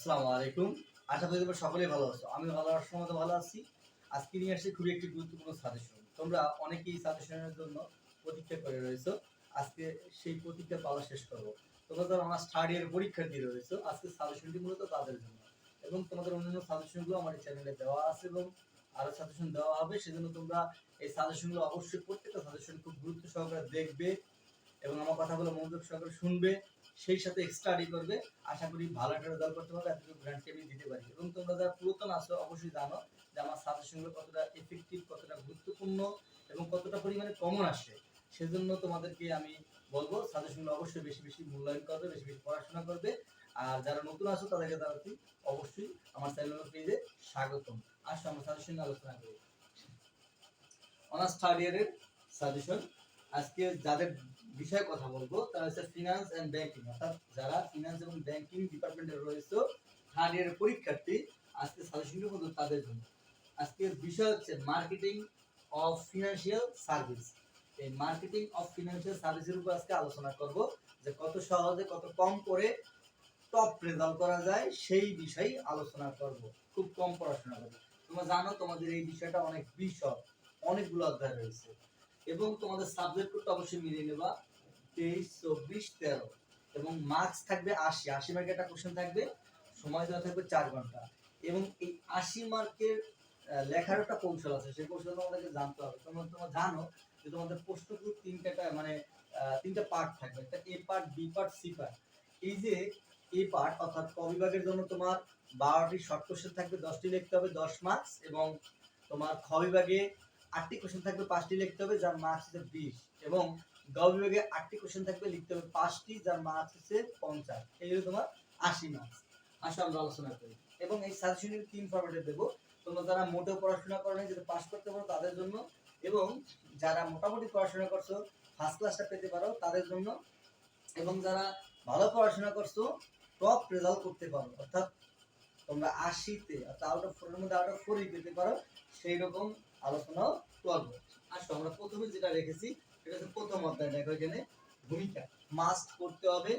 আসসালামু আলাইকুম। আশা করি তোমরা সকলেই ভালো আছো। আমি ভালো মতো ভালো আছি। আজকে নিয়ে আসছি খুবই একটি গুরুত্বপূর্ণ সাজেশন তোমরা অনেকেই সাজেশনের জন্য প্রতীক্ষা করে রয়েছো। আজকে সেই প্রতীক্ষা পাওয়া শেষ করব। তোমরা তো আমার থার্ড ইয়ার পরীক্ষার্থী রয়েছো। আজকে সাজেশনটি মূলত তাদের জন্য। এবং তোমাদের অন্যান্য সাজেশনগুলো আমার এই চ্যানেলে দেওয়া আছে এবং আরও সাজেশন দেওয়া হবে। সেজন্য তোমরা এই সাজেশনগুলো অবশ্যই প্রত্যেকটা সাজেশন খুব গুরুত্ব সহকারে দেখবে এবং আমার কথাগুলো মনোযোগ সহকারে শুনবে। সেই সাথে স্টাডি করবে। আশা করি ভালো একটা রেজাল্ট করতে পারবে, এতটুকু গ্রান্টি আমি দিতে পারি। এবং তোমরা যারা পুরাতন আছো, অবশ্যই জানো যে আমার সাজেশনগুলো কতটা এফেক্টিভ কতটা গুরুত্বপূর্ণ এবং কতটা পরিমাণে কমন আসে। সেজন্য তোমাদেরকে আমি বলব সাজেশনগুলো অবশ্যই বেশি বেশি মূল্যায়ন করবে, বেশি বেশি পড়াশোনা করবে। আর যারা নতুন আছো, তাদেরকে তাদেরকে অবশ্যই আমার চ্যানেল পেজে স্বাগতম। আসো, আমরা সাজেশন নিয়ে আলোচনা করি। অনার্স থার্ড ইয়ারের সাজেশন আজকে যাদের বিষয়ে কথা বলব। তারা হচ্ছে ফিনান্স এন্ড ব্যাংকিং অর্থাৎ যারা ফিনান্স এবং ব্যাংকিং ডিপার্টমেন্টে রয়েছে থার্ড ইয়ারের পরীক্ষার্থী, আজকে সাজেশনটা কিন্তু তাদের জন্য। আজকের বিষয় হচ্ছে মার্কেটিং অফ ফিনান্সিয়াল সার্ভিস এই মার্কেটিং অফ ফিনান্সিয়াল সার্ভিসের উপর আজকে আলোচনা করব, যে কত সহজে, কত কম করে টপ রেজাল্ট করা যায়, সেই বিষয়ে আলোচনা করব। খুব কম পড়াশোনা করবে। তোমরা জানো, তোমাদের এই বিষয়টা অনেক বিষয় অনেকগুলো অধ্যায় রয়েছে। এবং তোমাদের সাবজেক্ট কোডটা অবশ্যই মিলিয়ে নেবা। তেইশ, চব্বিশ, তেরো। এবং মার্কস থাকবে আশি। আশি মার্কের একটা কোশ্চেন থাকবে। সময় দেওয়া থাকবে চার ঘণ্টা। এবং এই আশি মার্কের লেখার একটা কৌশল আছে। সেই কৌশল তোমাদেরকে জানতে হবে। তোমরা তোমরা জানো যে তোমাদের প্রশ্নগুলো তিনটা মানে তিনটা পার্ট থাকবে। একটা A part B part C part এই যে এ পার্ট অর্থাৎ ক বিভাগের জন্য তোমার বারোটি শর্ট কোশ্চেন থাকবে, দশটি লিখতে হবে, দশ মার্কস এবং তোমার খ বিভাগে আটটি কোশ্চেন থাকবে, পাঁচটি লিখতে হবে, যার মার্কস হচ্ছে বিশ। এবং গ বিভাগে আটটি কোশ্চেন থাকবে, লিখতে হবে পাঁচটি, যার মার্কস হচ্ছে পঞ্চাশ। এই হলো তোমার আশি মার্কস আসো, আমরা আলোচনা করি। এবং এই সাজেশনের তিন ফরম্যাটে দেবো। তোমরা যারা মোটেও পড়াশোনা করো যদি পাস করতে পারো তাদের জন্য, এবং যারা মোটামুটি পড়াশোনা করছ ফার্স্ট ক্লাসটা পেতে পারো তাদের জন্য, এবং যারা ভালো পড়াশোনা করছ টপ রেজাল্ট করতে পারো। অর্থাৎ তোমরা আশিতে, অর্থাৎ আউট অফ ফোরের মধ্যে আউট অফ ফোরই পেতে পারো সেই রকম আলোচনাও করব। আসো, আমরা প্রথমে যেটা রেখেছি সেটা হচ্ছে প্রথম অধ্যায়, দেখো এখানে ভূমিকা। মাস্ট করতে হবে।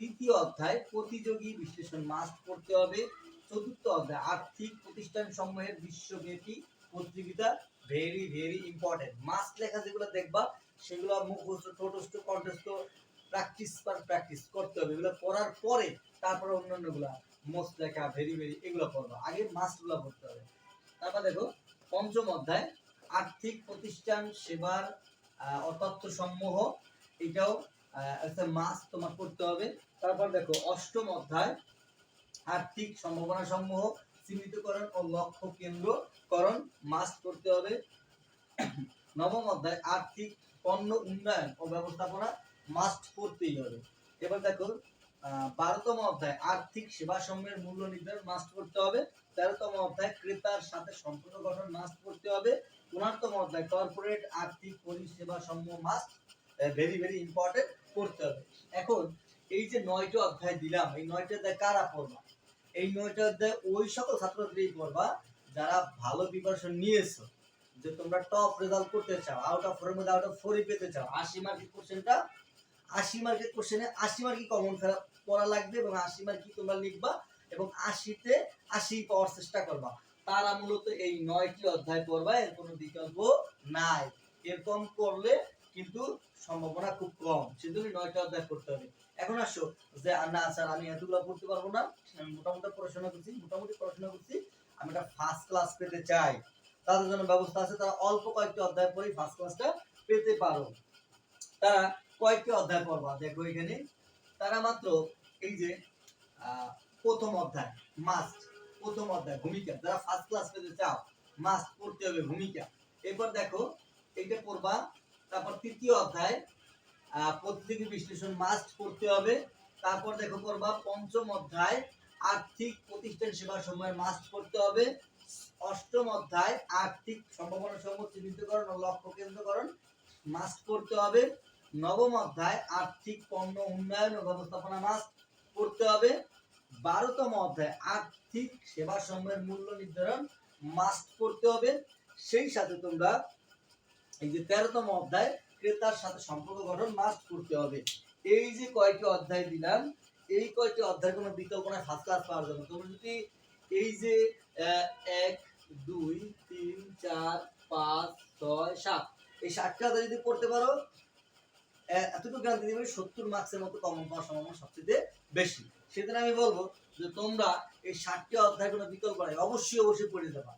তৃতীয় অধ্যায়, প্রতিযোগী বিশ্লেষণ মাস্ট করতে হবে। চতুর্থ অধ্যায়, আর্থিক প্রতিষ্ঠান সমূহের বিশ্বব্যাপী প্রতিযোগিতা ভেরি ভেরি ইম্পর্টেন্ট মাস্ট লেখা যেগুলো দেখবা, সেগুলো মুখস্থ কণ্ঠস্থ প্র্যাকটিস পার প্র্যাকটিস করতে হবে। এগুলো করার পরে তারপরে অন্যান্যগুলা মোস্ট লেখা ভেরি ভেরি এগুলো করবা আগে মাস্টগুলো পড়তে হবে। তারপর দেখো, পঞ্চম অধ্যায়, আর্থিক প্রতিষ্ঠান সেবার অতথ্য সমূহ এটাও একটা মাস তোমার করতে হবে। তারপর দেখো, অষ্টম অধ্যায়, আর্থিক সম্ভাবনা সমূহ চিহ্নিতকরণ ও লক্ষ্য কেন্দ্রকরণ মাস্ট করতে হবে। নবম অধ্যায়, আর্থিক পণ্য উন্নয়ন ও ব্যবস্থাপনা মাস্ট করতেই হবে। এবার দেখো বারোতম অধ্যায়, আর্থিক সেবা সমূহের মূল্য নির্ধারণ মাস্ট করতে হবে। তেরোতম অধ্যায়, ক্রেতার সাথে সম্পর্ক গঠন মাস্ট করতে হবে। পনেরোতম অধ্যায় কর্পোরেট আর্থিক পরিষেবা সমূহ মাস্ট ভেরি ভেরি ইম্পর্টেন্ট করতে হবে। এখন এই যে নয়টা অধ্যায় দিলাম, এই নয়টা অধ্যায় কারা পড়বা? এই নয়টা অধ্যায় ওই সকল ছাত্রছাত্রী পড়বা যারা ভালো প্রিপারেশন নিয়েছো, যে তোমরা টপ রেজাল্ট করতে চাও আউট অফ ফোরের মধ্যে আউট অফ ফোরই পেতে চাও। আশি মার্কের কোশ্চেনটা আশি মার্কের কোশ্চেনে আশি মার্কই কমন ফেলা, পড়া লাগবে এবং আশি মার্কই তোমরা লিখবা এবং আশিতে আশি পাওয়ার চেষ্টা করবা। তারা মূলত এই নয়টি অধ্যায় পড়বা এর কোনো বিকল্প নাই। এরকম করলে কিন্তু সম্ভাবনা খুব কম। সেজন্য নয়টা অধ্যায় করতে হবে। এখন আসো, যে না, স্যার, আমি এতগুলো পড়তে পারব না। আমি মোটামুটি পড়াশোনা করছি, মোটামুটি পড়াশোনা করছি। আমি একটা ফার্স্ট ক্লাস পেতে চাই। তাদের জন্য ব্যবস্থা আছে, তারা অল্প কয়েকটি অধ্যায় পড়ে ফার্স্ট ক্লাসটা পেতে পারো। তারা কয়েকটি অধ্যায় পড়বা, দেখো এখানে। তারা মাত্র এই যে প্রথম অধ্যায় মাস্ট প্রথম অধ্যায়, ভূমিকা। যারা ফার্স্ট ক্লাস পেতে চাও মাস্ট পড়তে হবে ভূমিকা। এরপর দেখো, এইটা পড়বা। তারপর তৃতীয় অধ্যায় প্রতিযোগী বিশ্লেষণ মাস্ট পড়তে হবে। তারপর দেখো, পড়বা পঞ্চম অধ্যায়, আর্থিক প্রতিষ্ঠান সেবা সময় মাস্ট পড়তে হবে। অষ্টম অধ্যায়, আর্থিক সম্ভাবনা সমূহ চিহ্নিতকরণ ও লক্ষ্য কেন্দ্রকরণ মাস্ট করতে হবে। নবম অধ্যায়, আর্থিক পণ্য উন্নয়ন ও ব্যবস্থাপনা মাস্ট করতে হবে। বারোতম অধ্যায় আর্থিক সেবা সমূহের মূল্য নির্ধারণ মাস্ট করতে হবে। সেই সাথে তোমরা এই যে তেরোতম অধ্যায় ক্রেতার সাথে সম্পর্ক গঠন মাস্ট করতে হবে। এই যে কয়টি অধ্যায় দিলাম এই কয়টি অধ্যায় কোনো বিকল্প নাই ফার্স্ট ক্লাস পাওয়ার জন্য। তোমরা যদি এই যে এক দুই তিন চার পাঁচ ছয় সাত এই সাতটা অধ্যায় যদি পড়তে পারো আহ, জ্ঞান দিতে পারি সত্তর মার্কসের মতো কমন পাওয়ার সম্ভাবনা সবচেয়ে বেশি। সেদিন আমি বলব যে তোমরা এই ষাটটি অধ্যায় কোনো বিকল্প নাই। অবশ্যই অবশ্যই পড়ে দেবা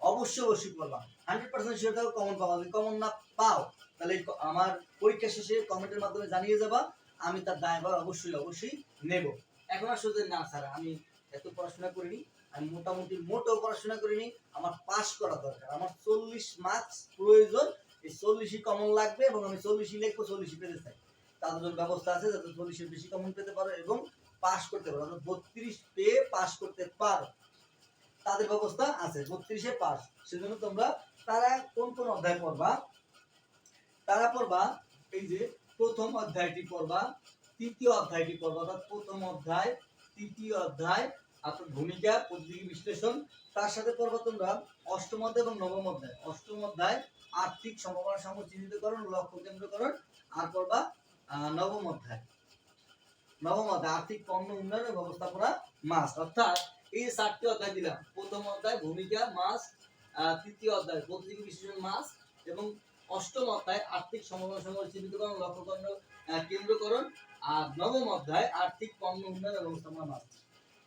অবশ্যই অবশ্যই পড়বা। হান্ড্রেড পার্সেন্ট শিওর থাকো কমন পাবা। যদি কমন না পাও, তাহলে আমার পরীক্ষা শেষে কমেন্টের মাধ্যমে জানিয়ে যাবা। আমি তার দায়ভার অবশ্যই অবশ্যই নেব। এখন আর আসলে না, স্যার, আমি এত পড়াশোনা করিনি। আমি মোটামুটি মোটেও পড়াশোনা করিনি। আমার পাস করা দরকার। আমার চল্লিশ মার্কস প্রয়োজন। এই চল্লিশই কমন লাগবে এবং আমি চল্লিশই লিখব, চল্লিশই পেতে চাই। তাদের ব্যবস্থা আছে যাতে চল্লিশের বেশি কমন পেতে পারো এবং পাস করতে পারো অর্থাৎ বত্রিশ পেয়ে পাশ করতে পারো। তাদের ব্যবস্থা আছে, বত্রিশে পাশ। সেজন্য তোমরা তারা কোন কোন অধ্যায় পড়বা? তারা পড়বা এই যে প্রথম অধ্যায়টি পড়বা, তৃতীয় অধ্যায়টি পড়বা, অর্থাৎ প্রথম অধ্যায়, তৃতীয় অধ্যায়, আপনার ভূমিকা পদ্ধতি বিশ্লেষণ। তার সাথে পড়বা তোমরা অষ্টম অধ্যায় এবং নবম অধ্যায়। অষ্টম অধ্যায় আর্থিক সম্ভাবনা সমূহ চিহ্নিতকরণ লক্ষ্য কেন্দ্রকরণ, আর পড়বা নবম অধ্যায়। নবম অধ্যায় আর্থিক পণ্য উন্নয়ন ব্যবস্থাপনা মাস। অর্থাৎ এই চারটি অধ্যায় দিলাম। প্রথম অধ্যায় ভূমিকা মাস তৃতীয় অধ্যায় পদ্ধতি বিশ্লেষণ মাস এবং অষ্টম অধ্যায় আর্থিক সম্ভাবনা সমূহ চিহ্নিতকরণ লক্ষ্য কেন্দ্র আহ, কেন্দ্রকরণ আর নবম অধ্যায় আর্থিক পণ্য উন্নয়ন ব্যবস্থাপনা মাস।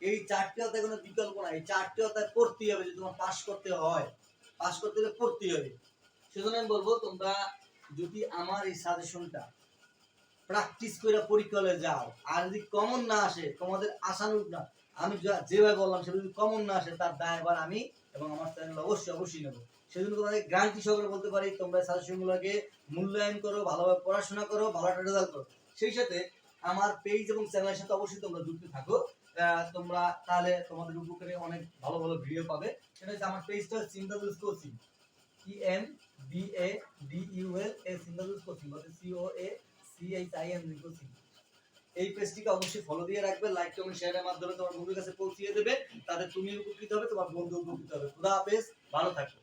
এই চারটি অধ্যায় কোনো বিকল্প নাই। চারটি অধ্যায় পড়তেই হবে। যদি তোমার পাস করতে হয় পাস করতে হলে পড়তেই হবে। সেজন্য আমি বলব তোমরা যদি আমার এই সাজেশনটা প্র্যাকটিস করে পরীক্ষা হলে যাও। আর যদি কমন না আসে, তোমাদের আশানুরূপ না, আমি যেভাবে বললাম, সেটা যদি কমন না আসে, তার দায় দায়ভার আমি এবং আমার চ্যানেল অবশ্যই অবশ্যই নেব। সেজন্য তোমাদের গ্রান্টি সহকারে বলতে পারি, তোমরা সাজেশনগুলোকে মূল্যায়ন করো, ভালোভাবে পড়াশোনা করো, ভালো একটা রেজাল্ট করো। সেই সাথে আমার পেজ এবং চ্যানেলের সাথে অবশ্যই তোমরা যুক্ত থাকো। তোমরা তাহলে তোমাদের উপকারে অনেক ভালো ভালো ভিডিও পাবে। সেটা হচ্ছে আমার পেজটা চিন্তাদুস coaching E M B A D U L A চিন্তাদুস coaching অর্থাৎ C O A C H I N coaching এই পেজটিকে অবশ্যই ফলো দিয়ে রাখবে লাইক কমেন্ট শেয়ারের মাধ্যমে তোমার বন্ধুর কাছে পৌঁছিয়ে দেবে। তাতে তুমি উপকৃত হবে, তোমার বন্ধু উপকৃত হবে। খুদা হাফেজ, ভালো থাকো।